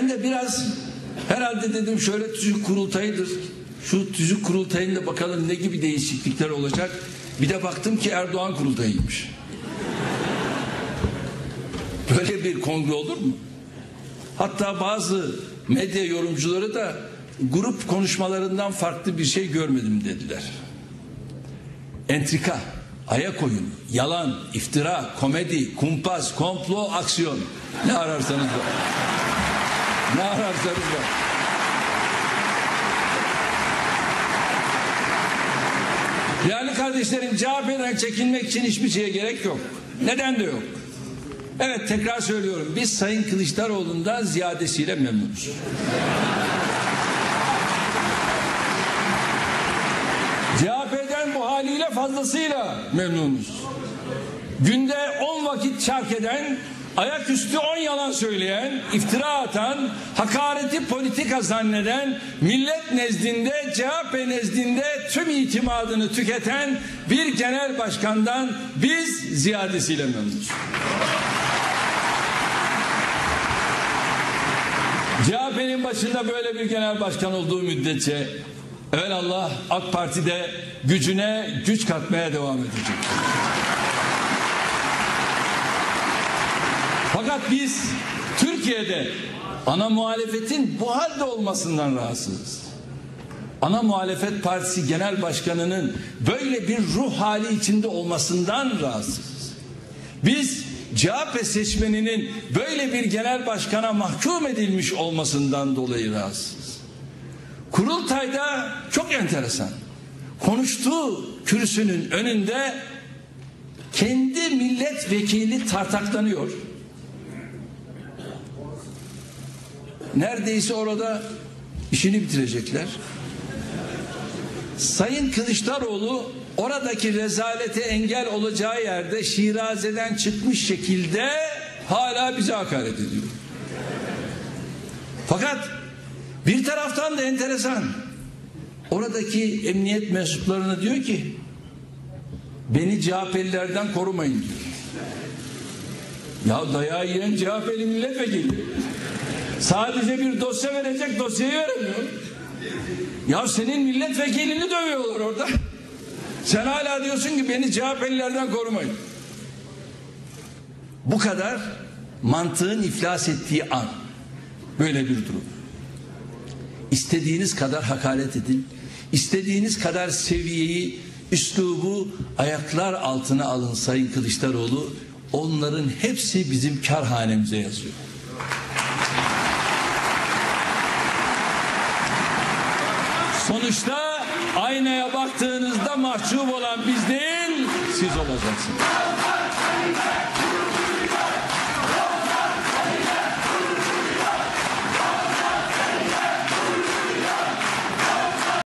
Ben de biraz herhalde dedim şöyle tüzük kurultayıdır. Şu tüzük kurultayında bakalım ne gibi değişiklikler olacak. Bir de baktım ki Erdoğan kurultayıymış. Böyle bir kongre olur mu? Hatta bazı medya yorumcuları da grup konuşmalarından farklı bir şey görmedim dediler. Entrika, ayak oyunu, yalan, iftira, komedi, kumpas, komplo, aksiyon. Ne ararsanız var. Ne ararsanız var. Yani kardeşlerim CHP'den çekinmek için hiçbir şeye gerek yok. Neden de yok. Evet tekrar söylüyorum. Biz Sayın Kılıçdaroğlu'ndan ziyadesiyle memnunuz. CHP'den bu haliyle fazlasıyla memnunuz. Günde 10 vakit çark eden, ayaküstü 10 yalan söyleyen, iftira atan, hakareti politika zanneden, millet nezdinde, CHP nezdinde tüm itimadını tüketen bir genel başkandan biz ziyadesiyle memnunuz. CHP'nin başında böyle bir genel başkan olduğu müddetçe Allah AK Parti'de gücüne güç katmaya devam edecek. Fakat biz Türkiye'de ana muhalefetin bu halde olmasından rahatsızız. Ana muhalefet partisi genel başkanının böyle bir ruh hali içinde olmasından rahatsızız. Biz CHP seçmeninin böyle bir genel başkana mahkum edilmiş olmasından dolayı rahatsız. Kurultayda çok enteresan. Konuştuğu kürsünün önünde kendi milletvekili tartaklanıyor. Neredeyse orada işini bitirecekler. Sayın Kılıçdaroğlu oradaki rezalete engel olacağı yerde Şiraze'den çıkmış şekilde hala bize hakaret ediyor. Fakat bir taraftan da enteresan. Oradaki emniyet mensuplarına diyor ki beni CHP'lilerden korumayın diyor. Ya dayağı yiyen CHP'li milletvekili. Sadece bir dosya verecek dosyayı veremiyor. Ya senin milletvekilini dövüyorlar orada. Sen hala diyorsun ki beni CHP'lilerden korumayın. Bu kadar mantığın iflas ettiği an. Böyle bir durum. İstediğiniz kadar hakaret edin. istediğiniz kadar seviyeyi, üslubu ayaklar altına alın Sayın Kılıçdaroğlu. Onların hepsi bizim kar hanemize yazıyor. Sonuçta aynaya baktığınızda mahcup olan biz değil, siz olacaksınız.